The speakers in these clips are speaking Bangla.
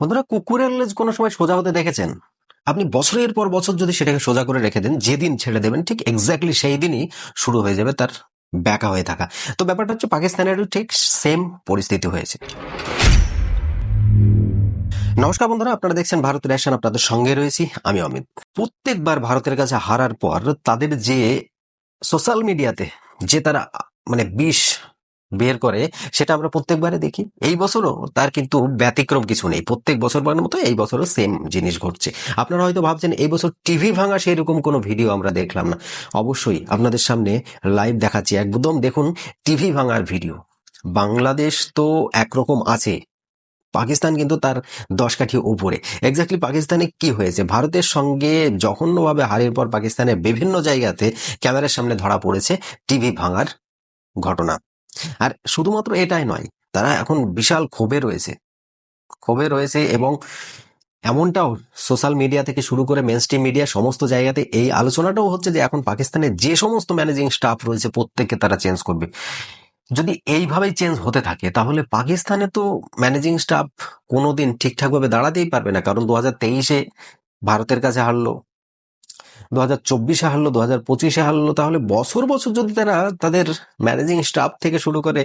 বন্ধুরা কুকুরের লেজ কোনো সময় সোজা হতে দেখেছেন? আপনি বছরের পর বছর যদি সেটাকে সোজা করে রেখে দেন, যেদিন ছেড়ে দেবেন, ঠিক এক্স্যাক্টলি সেই দিনই শুরু হয়ে যাবে তার ব্যাকা হয়ে থাকা। তো ব্যাপারটা হচ্ছে পাকিস্তানেরও ঠিক সেম পরিস্থিতি হয়েছে। নমস্কার বন্ধুরা, আপনারা দেখছেন ভারতের অ্যাকশন আপনাদের সঙ্গে রয়েছি আমি অমিত। প্রত্যেকবার ভারতের কাছে হারার পর তাদের যে সোশ্যাল মিডিয়াতে যে তারা মানে বিষ বের করে, সেটা আমরা প্রত্যেকবারে দেখি। এই বছরও তার কিন্তু ব্যতিক্রম কিছু নেই। প্রত্যেক বছর বারের মতো এই বছরও সেম জিনিস ঘটছে। আপনারা হয়তো ভাবছেন, এই বছর টিভি ভাঙা সেরকম কোনো ভিডিও আমরা দেখলাম না। অবশ্যই আপনাদের সামনে লাইভ দেখাচ্ছি একদম। দেখুন টিভি ভাঙার ভিডিও বাংলাদেশ তো একরকম আছে। পাকিস্তান কিন্তু তার দশ কাঠি উপরে। এক্স্যাক্টলি পাকিস্তানে কি হয়েছে? ভারতের সঙ্গে জঘন্যভাবে হারের পর পাকিস্তানের বিভিন্ন জায়গাতে ক্যামেরার সামনে ধরা পড়েছে টিভি ভাঙার ঘটনা। আর শুধুমাত্র এটাই নয়, তারা এখন বিশাল ক্ষোভে রয়েছে। ক্ষোভে রয়েছে এবং এমনটাও সোশ্যাল মিডিয়া থেকে শুরু করে মেন স্ট্রিম মিডিয়া সমস্ত জায়গাতে এই আলোচনাটাও হচ্ছে যে এখন পাকিস্তানের যে সমস্ত ম্যানেজিং স্টাফ রয়েছে প্রত্যেককে তারা চেঞ্জ করবে। যদি এইভাবেই চেঞ্জ হতে থাকে, তাহলে পাকিস্তানে তো ম্যানেজিং স্টাফ কোনোদিন ঠিকঠাকভাবে দাঁড়াতেই পারবে না, কারণ দু হাজার তেইশে ভারতের কাছে হারলো দু হাজার চব্বিশে হারলো দু হাজার পঁচিশে হারলো, তাহলে বছর বছর যদি তারা তাদের ম্যানেজিং স্টাফ থেকে শুরু করে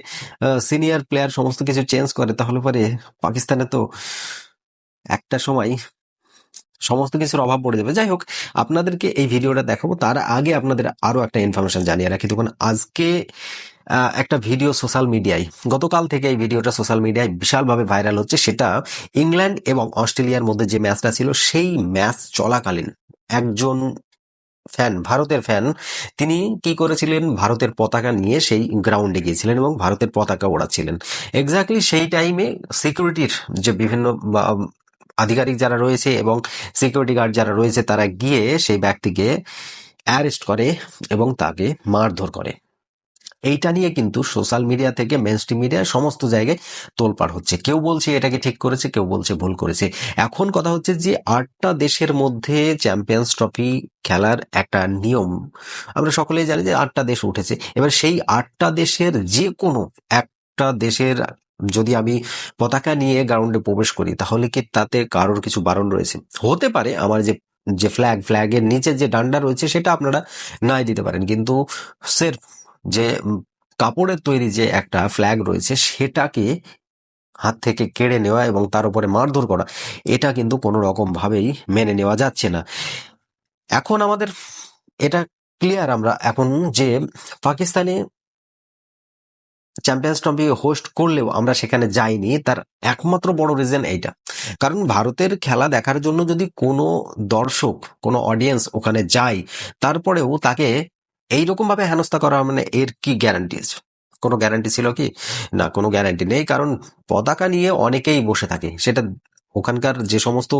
সিনিয়র প্লেয়ার সমস্ত কিছু চেঞ্জ করে, তাহলে পরে পাকিস্তানে তো একটা সময় সমস্ত কিছুর অভাব পড়ে যাবে। যাই হোক, আপনাদেরকে এই ভিডিওটা দেখাবো। তার আগে আপনাদের আরও একটা ইনফরমেশন জানিয়ে রাখি। তখন আজকে একটা ভিডিও সোশ্যাল মিডিয়ায় গতকাল থেকে এই ভিডিওটা সোশ্যাল মিডিয়ায় বিশালভাবে ভাইরাল হচ্ছে। সেটা ইংল্যান্ড এবং অস্ট্রেলিয়ার মধ্যে যে ম্যাচটা ছিল, সেই ম্যাচ চলাকালীন একজন ফ্যান ভারতের ফ্যান তিনি কি করেছিলেন? ভারতের পতাকা নিয়ে সেই গ্রাউন্ডে গিয়েছিলেন এবং ভারতের পতাকা ওড়াচ্ছিলেন। এক্স্যাক্টলি সেই টাইমে সিকিউরিটির যে বিভিন্ন আধিকারিক যারা রয়েছে এবং সিকিউরিটি গার্ড যারা রয়েছে, তারা গিয়ে সেই ব্যক্তিকে অ্যারেস্ট করে এবং তাকে মারধর করে। এইটা নিয়ে কিন্তু সোশ্যাল মিডিয়া থেকে মেন স্ট্রিম মিডিয়া সমস্ত জায়গায় তোলপাড় হচ্ছে। কেউ বলছে এটাকে ঠিক করেছে, কেউ বলছে ভুল করেছে। এখন কথা হচ্ছে যে আটটা দেশের মধ্যে চ্যাম্পিয়ন্স ট্রফি খেলার একটা নিয়ম। আমরা সকলেই জানি যে আটটা দেশ উঠেছে। এবার সেই আটটা দেশের যে কোনো একটা দেশের যদি আমি পতাকা নিয়ে গ্রাউন্ডে প্রবেশ করি, তাহলে কি তাতে কারোর কিছু বারণ রয়েছে? হতে পারে আমার যে যে ফ্ল্যাগ ফ্ল্যাগের নিচে যে ডান্ডা রয়েছে, সেটা আপনারা নাই দিতে পারেন। কিন্তু সের যে কাপড়ের তৈরি যে একটা ফ্ল্যাগ রয়েছে, সেটাকে হাত থেকে কেড়ে নেওয়া এবং তার উপরে মারধর করা, এটা কিন্তু কোনো রকম ভাবেই মেনে নেওয়া যাচ্ছে না। এখন আমাদের এটা ক্লিয়ার আমরা এখন যে, পাকিস্তানে চ্যাম্পিয়ন্স ট্রফি হোস্ট করলেও আমরা সেখানে যাইনি, তার একমাত্র বড় রিজন এইটা। কারণ ভারতের খেলা দেখার জন্য যদি কোনো দর্শক, কোনো অডিয়েন্স ওখানে যায়, তারপরেও তাকে এইরকম ভাবে হেনস্থা করা মানে এর কি গ্যারান্টি আছে? কোনো গ্যারান্টি ছিল কি? না, কোনো গ্যারান্টি নেই, কারণ পতাকা নিয়ে অনেকেই বসে থাকে। সেটা ওখানকার যে সমস্ত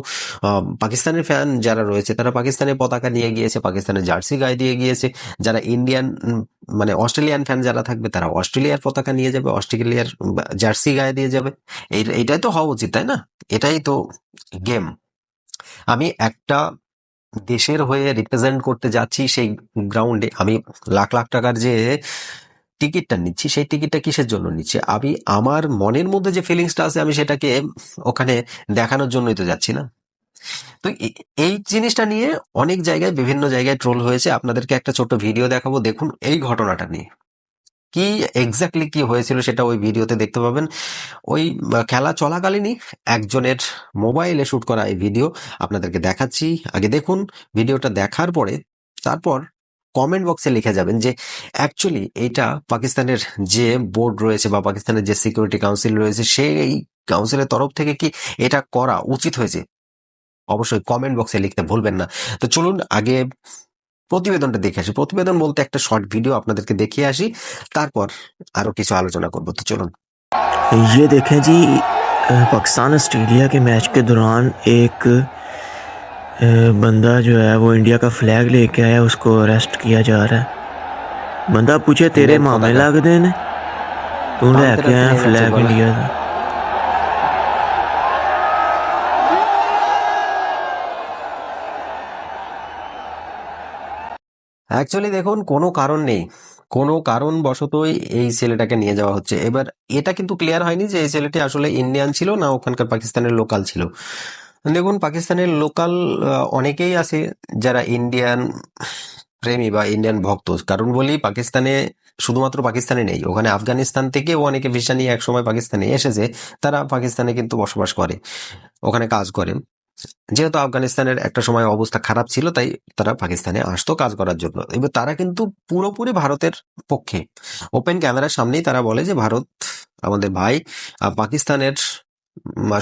পাকিস্তানের ফ্যান যারা রয়েছে, তারা পাকিস্তানের পতাকা নিয়ে গিয়েছে পাকিস্তানের জার্সি গায়ে দিয়ে গিয়েছে। যারা ইন্ডিয়ান মানে অস্ট্রেলিয়ান ফ্যান যারা থাকবে, তারা অস্ট্রেলিয়ার পতাকা নিয়ে যাবে অস্ট্রেলিয়ার জার্সি গায়ে দিয়ে যাবে। এই, এইটাই তো হওয়া উচিত, তাই না? এটাই তো গেম আমি একটা দেশের হয়ে রিপ্রেজেন্ট করতে যাচ্ছি সেই গ্রাউন্ডে আমি লাখ লাখ টাকার যে টিকিটটা নিচ্ছি, সেই টিকিটটা কিসের জন্য নিচ্ছি? আমি, আমার মনের মধ্যে যে ফিলিংসটা আছে, আমি সেটাকে ওখানে দেখানোর জন্যই তো যাচ্ছি না। তো এই জিনিসটা নিয়ে অনেক জায়গায়, বিভিন্ন জায়গায় ট্রোল হয়েছে। আপনাদেরকে একটা ছোট ভিডিও দেখাবো। দেখুন এই ঘটনাটা নিয়ে। কি এক্স্যাক্টলি কি হয়েছিল সেটা ওই ভিডিওতে দেখতে পাবেন। ওই খেলা চলাকালীনই একজনের মোবাইলে শ্যুট করা এই ভিডিও আপনাদেরকে দেখাচ্ছি। আগে দেখুন ভিডিওটা দেখার পরে তারপর কমেন্ট বক্সে লিখে যাবেন যে অ্যাকচুয়ালি এইটা পাকিস্তানের যে বোর্ড রয়েছে বা পাকিস্তানের যে সিকিউরিটি কাউন্সিল রয়েছে, সেই কাউন্সিলের তরফ থেকে কি এটা করা উচিত হয়েছে? অবশ্যই কমেন্ট বক্সে লিখতে ভুলবেন না। তো চলুন আগে প্রতিবেদনটা দেখে আসি প্রতিবেদন বলতে একটা শর্ট ভিডিও আপনাদেরকে দেখিয়ে আসি তারপর আরো কিছু আলোচনা করবো তো চলুন ये देखें जी अ, पाकिस्तान ऑस्ट्रेलिया के मैच के दौरान एक अ, बंदा जो है वो इंडिया का फ्लैग लेके आया उसको अरेस्ट किया जा रहा है बंदा पूछे तेरे इंडियन मामे पताका। लगते ने तू हाँ, लेके तेरा आया तेरा फ्लैग जगह है। इंडिया का অ্যাকচুয়ালি দেখুন, কোনো কারণ নেই। কোনো কারণ বশতই এই ছেলেটাকে নিয়ে যাওয়া হচ্ছে। এবার এটা কিন্তু ক্লিয়ার হয়নি যে এই ছেলেটি আসলে ইন্ডিয়ান ছিল না ওখানকার পাকিস্তানের লোকাল ছিল। দেখুন, পাকিস্তানের লোকাল অনেকেই আছে যারা ইন্ডিয়ান প্রেমী বা ইন্ডিয়ান ভক্ত। কারণ বলি, পাকিস্তানে শুধুমাত্র পাকিস্তানে নেই। ওখানে আফগানিস্তান থেকেও অনেকে ভিসা নিয়ে একসময় পাকিস্তানে এসেছে। তারা পাকিস্তানে কিন্তু বসবাস করে। ওখানে কাজ করে। যেহেতু আফগানিস্তানের একটা সময় অবস্থা খারাপ ছিল, তাই তারা পাকিস্তানে আসতো কাজ করার জন্য। এবার তারা কিন্তু পুরোপুরি ভারতের পক্ষে। ওপেন ক্যামেরার সামনেই তারা বলে যে, ভারত, আমাদের ভাই পাকিস্তানের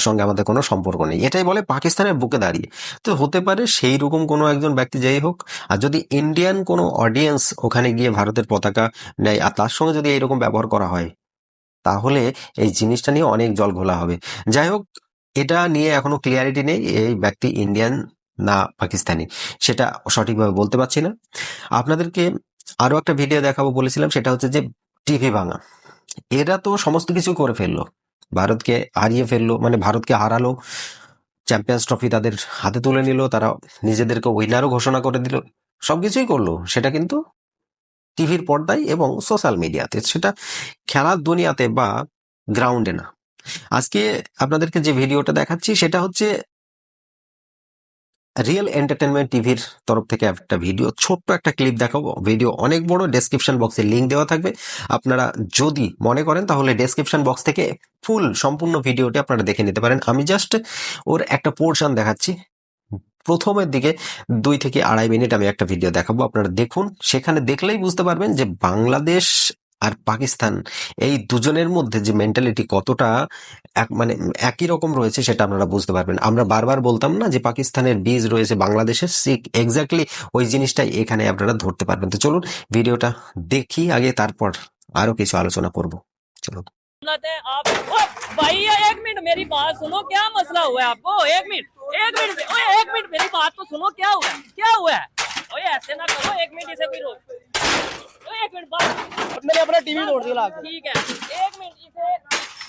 সঙ্গে আমাদের কোনো সম্পর্ক নেই। এটাই বলে পাকিস্তানের বুকে দাঁড়িয়ে। তো হতে পারে সেই রকম কোনো একজন ব্যক্তি যাই হোক, আর যদি ইন্ডিয়ান কোনো অডিয়েন্স ওখানে গিয়ে ভারতের পতাকা নেয়, আর তার সঙ্গে যদি এইরকম ব্যবহার করা হয়, তাহলে এই জিনিসটা নিয়ে অনেক জল ঘোলা হবে। যাই হোক এটা নিয়ে এখনও ক্লিয়ারিটি নেই, এই ব্যক্তি ইন্ডিয়ান না পাকিস্তানি, সেটা সঠিকভাবে বলতে পারছি না। আপনাদেরকে আরও একটা ভিডিও দেখাবো বলেছিলাম, সেটা হচ্ছে যে টিভি ভাঙা। এরা তো সমস্ত কিছু করে ফেলল। ভারতকে হারিয়ে ফেলল মানে ভারতকে হারালো চ্যাম্পিয়ন্স ট্রফি তাদের হাতে তুলে নিল, তারা নিজেদেরকে উইনারও ঘোষণা করে দিল, সব কিছুই করল। সেটা কিন্তু টিভির পর্দায় এবং সোশ্যাল মিডিয়াতে সেটা খেলার দুনিয়াতে বা গ্রাউন্ডে না। আজকে আপনাদেরকে যে ভিডিওটা দেখাচ্ছি, সেটা হচ্ছে রিয়েল এন্টারটেনমেন্ট টিভির তরফ থেকে একটা ভিডিও, ছোট্ট একটা ক্লিপ দেখাবো। ভিডিও অনেক বড় ডেসক্রিপশন বক্সে লিংক দেওয়া থাকবে। আপনারা যদি মনে করেন, তাহলে ডেসক্রিপশন বক্স থেকে ফুল সম্পূর্ণ ভিডিওটি আপনারা দেখে নিতে পারেন। আমি জাস্ট ওর একটা পোর্শন দেখাচ্ছি। প্রথমের দিকে দুই থেকে আড়াই মিনিট আমি একটা ভিডিও দেখাবো। আপনারা দেখুন, সেখানে দেখলেই বুঝতে পারবেন যে বাংলাদেশ আর পাকিস্তান এই দুজনের মধ্যে যে মেন্টালিটি কতটা এক মানে একই রকম রয়েছে সেটা আপনারা বুঝতে পারবেন আমরা বারবার বলতাম না যে পাকিস্তানের বীজ রয়েছে বাংলাদেশের সিক এক্স্যাক্টলি ওই জিনিসটাই এখানে আপনারা ধরতে পারবেন তো চলুন ভিডিওটা দেখি আগে তারপর আরো কিছু আলোচনা করব চলুন गलत है आप ओ, भाई ये एक मिनट मेरी बात सुनो क्या मसला हुआ है आपको एक मिनट एक मिनट ओए एक मिनट मेरी बात तो सुनो क्या हुआ है क्या हुआ है ओए ऐसे ना करो एक मिनट इसे कोई रोक ओए एक मिनट बस मैंने अपना टीवी तोड़ दिया लाके ठीक है एक मिनट इसे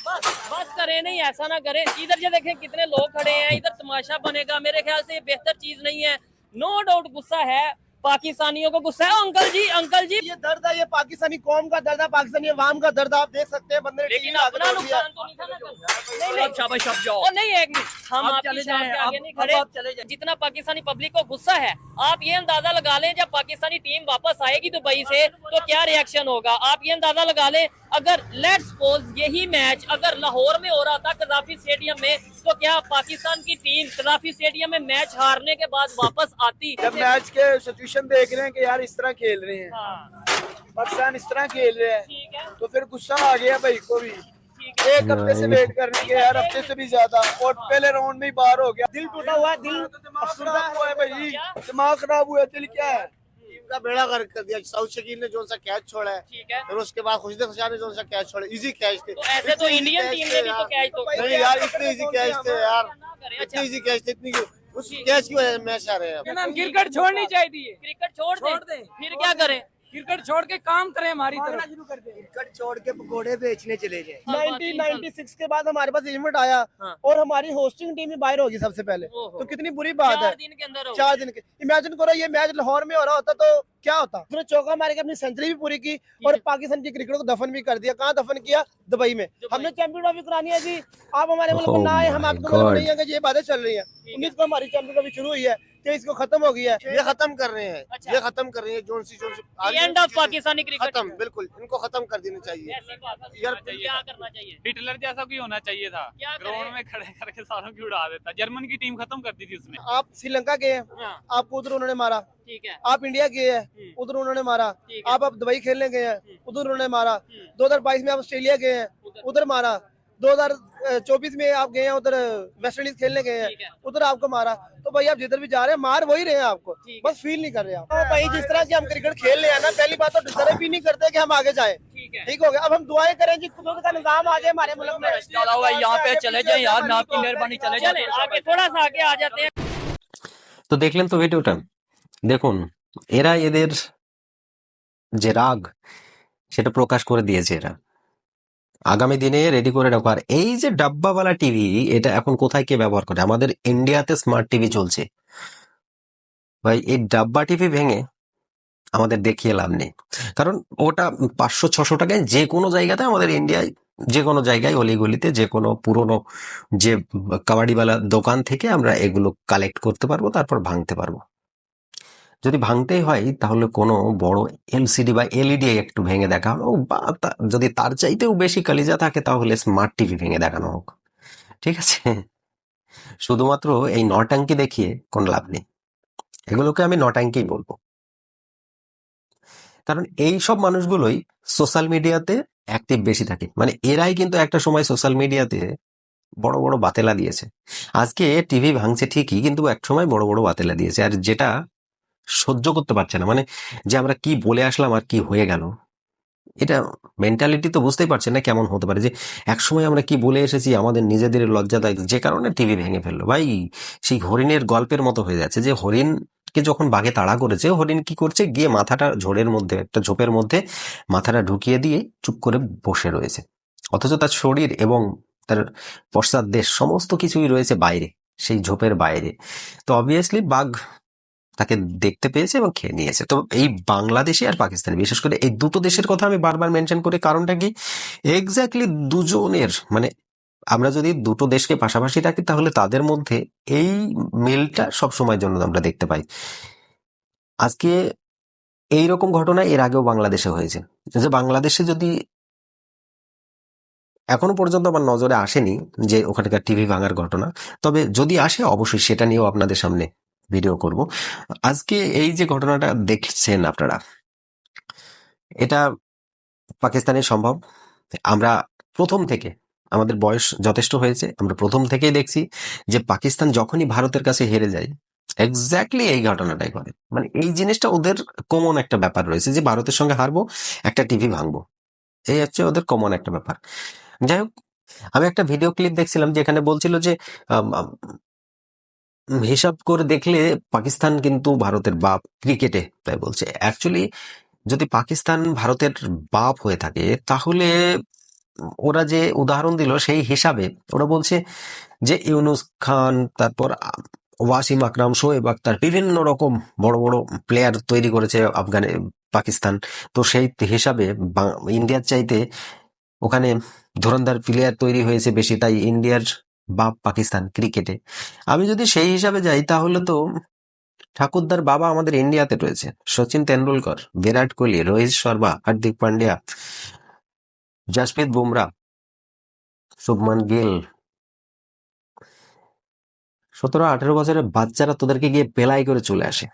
बस बस करें नहीं ऐसा ना करें इधर ये देखें कितने लोग खड़े हैं इधर तमाशा बनेगा मेरे ख्याल से ये बेहतर चीज नहीं है नो डाउट गुस्सा है पाकिस्तानियों को गुस्सा है अंकल जी अंकल जी। ये दर्द है ये पाकिस्तानी कौम का दर्द है पाकिस्तानी अवाम का दर्द आप देख सकते हैं बंदे लेकिन अपना नुकसान तो नहीं नहीं नहीं। शाबाश अब जाओ। नहीं एक मिनट। हम आप चले जाएँ, आगे नहीं खड़े। आप चले जाएँ। जितना पाकिस्तानी पब्लिक को गुस्सा है आप ये अंदाज़ा लगा लें जब पाकिस्तानी टीम वापस आएगी दुबई से तो क्या रिएक्शन होगा? आप ये अंदाज़ा लगा लें अगर लेट्स सपोज़ यही मैच अगर लाहौर में हो रहा था कजाफी स्टेडियम में तो क्या पाकिस्तान की टीम कजाफी स्टेडियम में मैच हारने के बाद वापस आती? जब मैच के सिचुएशन देख रहे हैं कि यार इस तरह खेल रहे हैं। हाँ। पाकिस्तान इस तरह खेल रहे हैं। है। तो फिर गुस्सा आ गया भाई को भी। एक हफ़्ते से वेट करने के यार हफ़्ते से भी ज़्यादा। और पहले राउंड में ही बाहर हो गया। दिल टूटा हुआ है दिल अफसरदा हुआ है भाई। दिमाग खराब हुआ दिल क्या है? का बेड़ा गर्क कर दिया साउथ शकील ने जो सा कैच छोड़ा है ठीक है। फिर उसके बाद खुशदे खुशा ने जो सा कैच छोड़ा इजी कैच थे। तो ऐसे तो इंडियन टीम ने भी तो यार। कैच तो नहीं यार इतने इजी कैच थे यार। इतने इजी कैच थे इतनी उस कैच की वजह से मैच आ रहे हैं क्रिकेट छोड़नी चाहिए क्रिकेट छोड़ दें। फिर क्या करें? क्रिकेट छोड़ के काम करें हमारी तरफ़। क्रिकेट छोड़ के पकौड़े बेचने चले जाए। हाँ, तीन साल। 1996 के बाद हमारे पास इवेंट आया हाँ। और हमारी होस्टिंग टीम ही बाहर होगी सबसे पहले। तो कितनी बुरी बात है। दिन के अंदर चार दिन के। इमेजिन करो ये मैच लाहौर में हो रहा होता तो क्या होता? उसने चौका मार के अपनी सेंचुरी भी पूरी की और पाकिस्तान की क्रिकेट को दफन भी कर दिया। कहाँ दफन किया? दुबई में। हमने चैंपियन ट्रॉफी करानी है जी। आप हमारे मुल्क में Oh ना आए हम आपके मुल्क नहीं आएँगे ये बातें चल रही है। उन्नीस को हमारी चैंपियन ट्रॉफी शुरू हुई है। तेईस को खत्म हो गई है। ये खत्म कर रहे हैं। अच्छा। ये खत्म कर रहे हैं। Zone C zone C end of Pakistani cricket खत्म बिल्कुल। इनको खत्म कर देना चाहिए। यार, क्या करना चाहिए? हिटलर जैसा कोई होना चाहिए था। ग्राउंड में खड़े करके सारों की उड़ा देता। जर्मन की टीम खत्म कर दी थी उसने। आप श्रीलंका गए हैं। आपको उधर उन्होंने मारा। ठीक है। आप इंडिया गए हैं। हम्म। उधर उन्होंने मारा। ठीक आप अब दुबई खेलने गए हैं। उधर उन्होंने मारा। हम्म। 2022 में आप ऑस्ट्रेलिया गए हैं। उधर मारा। 2024 में आप गए हैं उधर वेस्ट इंडीज खेलने गए ठीक है। हैं उधर आपको मारा तो भाई आप जिधर भी जा रहे हैं मार वही रहे हैं आपको ठीक बस फील नहीं कर रहे आप तो भाई जिस तरह से हम क्रिकेट खेल रहे हैं ना पहली बात तो डिजर्व भी नहीं करते कि हम आगे जाए ठीक है ठीक हो गया अब हम दुआएं करें जी खुद का निजाम आ जाए हमारे मुल्क में चला हुआ है, यहाँ पे चले जाएं यार, मैं आपकी मेहरबानी चले जाएं। चले आगे थोड़ा सा आगे आ जाते हैं তো দেখলেন তো ভিডিওটা দেখুন এরা এদের যে রাগ সেটা প্রকাশ করে দিয়েছে এরা আগামী দিনে রেডি করে রাখো আর এই যে ডাব্বাওয়ালা টিভি এটা এখন কোথায় কে ব্যবহার করে? আমাদের ইন্ডিয়াতে স্মার্ট টিভি চলছে। ভাই, এই ডাব্বা টিভি ভেঙে আমাদের দেখিয়ে লাভ নেই। কারণ ওটা পাঁচশো, ছশো টাকায় যে কোনো জায়গাতে আমাদের ইন্ডিয়ায় যে কোনো জায়গায়, অলিগলিতে, যে কোনো পুরনো যে কাবাডিওয়ালা দোকান থেকে আমরা এগুলো কালেক্ট করতে পারব, তারপর ভাঙতে পারব। যদি ভাঙতেই হয়, তাহলে কোনো বড় এলসিডি বা এলইডি একটু ভেঙে দেখা হোক বা যদি তার চাইতেও বেশি কালিজা থাকে, তাহলে স্মার্ট টিভি ভেঙে দেখানো হোক। ঠিক আছে? শুধুমাত্র এই নটাঙ্কি দেখিয়ে কোনো লাভ নেই। এগুলোকে আমি নটাঙ্কি বলব। কারণ এই সব মানুষগুলোই সোশ্যাল মিডিয়াতে অ্যাক্টিভ বেশি থাকে। মানে এরাই কিন্তু একটা সময় সোশ্যাল মিডিয়াতে বড় বড় বাতেলা দিয়েছে। আজকে টিভি ভাঙছে ঠিকই, কিন্তু এক সময় বড় বড় বাতেলা দিয়েছে। আর যেটা সহ্য করতে পারছে না। মানে যে আমরা কি বলে আসলাম আর কি হয়ে গেল। এটা মেন্টালিটি তো বুঝতেই পারছে না কেমন হতে পারে যে এক সময় আমরা কি বলে এসেছি, আমাদের নিজেদের লজ্জাদায়ক যে কারণে টিভি ভেঙে ফেলল। ভাই, সেই হরিণের গল্পের মতো হয়ে যাচ্ছে যে হরিণকে যখন বাঘে তাড়া করেছে, হরিণ কি করছে? গিয়ে মাথাটা ঝোড়ের মধ্যে, একটা ঝোপের মধ্যে মাথাটা ঢুকিয়ে দিয়ে চুপ করে বসে রয়েছে। অথচ তার শরীর এবং তার পশ্চাৎ দেশ সমস্ত কিছুই রয়েছে বাইরে, সেই ঝোপের বাইরে। তো অবভিয়াসলি বাঘ তাকে দেখতে পেয়েছে এবং খেয়ে নিয়েছে। তো এই বাংলাদেশি আর পাকিস্তানি, বিশেষ করে এই দুটো দেশের কথা আমি বারবার মেনশন করি, কারণটা কি? এক্স্যাক্টলি দুজনের মানে আমরা যদি দুটো দেশকে পাশাপাশি রাখি, তাহলে তাদের মধ্যে এই মিলটা সব সময়ের জন্য আমরা দেখতে পাই। আজকে এই রকম ঘটনা এর আগেও বাংলাদেশে হয়েছে। যে বাংলাদেশে যদি এখনও পর্যন্ত আমার নজরে আসেনি যে ওখানকার টিভি ভাঙার ঘটনা, তবে যদি আসে অবশ্যই সেটা নিয়েও আপনাদের সামনে ভিডিও করব। আজকে এই যে ঘটনাটা দেখছেন আপনারা, এটা পাকিস্তানের সম্ভব। আমরা প্রথম থেকে, আমাদের বয়স যথেষ্ট হয়েছে, আমরা প্রথম থেকেই দেখছি যে পাকিস্তান যখনই ভারতের কাছে হেরে যায় এক্স্যাক্টলি এই ঘটনাটাই করে মানে এই জিনিসটা ওদের কমন একটা ব্যাপার রয়েছে যে ভারতের সঙ্গে হারবো, একটা টিভি ভাঙবো। এই হচ্ছে ওদের কমন একটা ব্যাপার। যাই হোক, আমি একটা ভিডিও ক্লিপ দেখছিলাম যেখানে বলছিল যে হিসাব করে দেখলে পাকিস্তান কিন্তু ভারতের বাপ ক্রিকেটে, তাই বলছে। অ্যাকচুয়ালি যদি পাকিস্তান ভারতের বাপ হয়ে থাকে, তাহলে ওরা যে উদাহরণ দিল সেই হিসাবে ওরা বলছে যে ইউনুস খান, তারপর ওয়াসিম আকরাম, শোয়েব আক্তার বিভিন্ন রকম বড় বড় প্লেয়ার তৈরি করেছে আফগানে, পাকিস্তান। তো সেই হিসাবে ইন্ডিয়ার চাইতে ওখানে ধুরন্ধর প্লেয়ার তৈরি হয়েছে বেশি, তাই ইন্ডিয়ার বাপ পাকিস্তান ক্রিকেটে আমি যদি সেই হিসাবে যাই, তাহলে তো ঠাকুরদার বাবা আমাদের ইন্ডিয়াতে রয়েছে। সচিন তেন্ডুলকর, বিরাট কোহলি, রোহিত শর্মা, হার্দিক পান্ডিয়া, জসপ্রীত বুমরা, শুভমান গিল। সতেরো আঠেরো বছরের বাচ্চারা তোদেরকে গিয়ে পেলাই করে চলে আসে।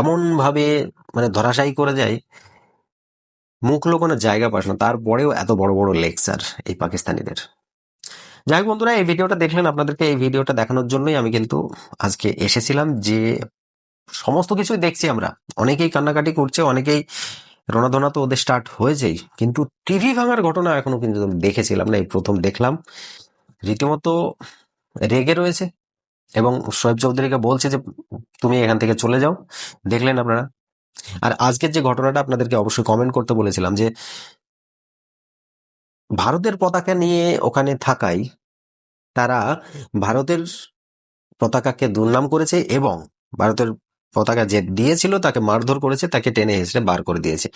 এমন ভাবে মানে ধরাশায়ী করে যায়, মুখ লোকানোর জায়গা পাস না। তারপরেও এত বড় বড় লেকচার এই পাকিস্তানিদের। যাই হোক বন্ধুরা, এই ভিডিওটা দেখলেন আপনাদেরকে এই ভিডিওটা দেখানোর জন্যই আমি কিন্তু আজকে এসেছিলাম যে সমস্ত কিছুই দেখছি আমরা। অনেকেই কান্নাকাটি করছে, অনেকেই রোনাধনা তো ওদের স্টার্ট হয়েছেই, কিন্তু টিভি ভাঙার ঘটনা এখনও কিন্তু দেখেছিলাম না, এই প্রথম দেখলাম। রীতিমতো রেগে রয়েছে এবং শোয়েব চৌধুরীকে বলছে যে, তুমি এখান থেকে চলে যাও, দেখলেন আপনারা? আর আজকের যে ঘটনাটা আপনাদেরকে অবশ্যই কমেন্ট করতে বলেছিলাম যে ভারতের পতাকা নিয়ে ওখানে থাকায় তারা ভারতের পতাকাকে দুর্নাম করেছে এবং ভারতের পতাকা যে দিয়েছিল তাকে মারধর করেছে, তাকে টেনে হেসড়ে বার করে দিয়েছে।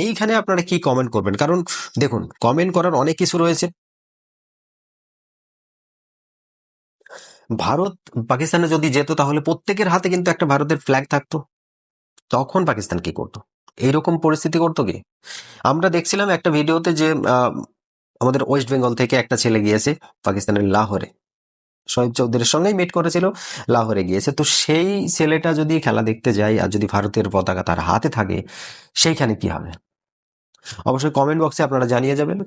এইখানে আপনারা কি কমেন্ট করবেন? কারণ দেখুন কমেন্ট করার অনেক কিছু রয়েছে। ভারত পাকিস্তানে যদি যেত তাহলে প্রত্যেকের হাতে কিন্তু একটা ভারতের ফ্ল্যাগ থাকতো। তখন পাকিস্তান কি করতো? এইরকম পরিস্থিতি করতো কি? আমরা দেখছিলাম একটা ভিডিওতে যে আমাদের ওয়েস্ট বেঙ্গল থেকে একটা ছেলে গিয়েছে পাকিস্তানের লাহোরে। শহীদ চৌধুরীর সঙ্গেই মিট করেছিল, লাহোরে গিয়েছে। তো সেই ছেলেটা যদি খেলা দেখতে যায় আর যদি ভারতের পতাকা তার হাতে থাকে, সেইখানে কি হবে? অবশ্যই কমেন্ট বক্সে আপনারা জানিয়ে যাবেন।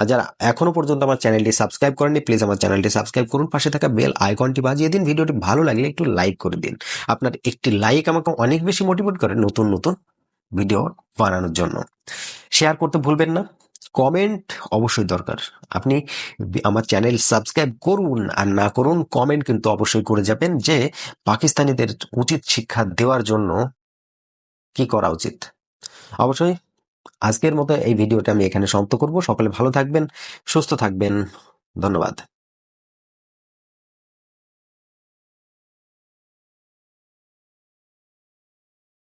আর যারা এখনও পর্যন্ত আমার চ্যানেলটি সাবস্ক্রাইব করেননি প্লিজ আমার চ্যানেলটি সাবস্ক্রাইব করুন। পাশে থাকা বেল আইকনটি বাজিয়ে দিন। ভিডিওটি ভালো লাগলে একটু লাইক করে দিন। আপনার একটি লাইক আমাকে অনেক বেশি মোটিভেট করে নতুন নতুন ভিডিও বানানোর জন্য। শেয়ার করতে ভুলবেন না। কমেন্ট অবশ্যই দরকার। আপনি আমার চ্যানেল সাবস্ক্রাইব করুন আর না করুন কমেন্ট কিন্তু অবশ্যই করে যাবেন যে পাকিস্তানিদের উচিত শিক্ষা দেওয়ার জন্য কি করা উচিত। অবশ্যই আজকের মতো এই ভিডিওটা আমি এখানে সমাপ্ত করব। সকলে ভালো থাকবেন, সুস্থ থাকবেন। ধন্যবাদ।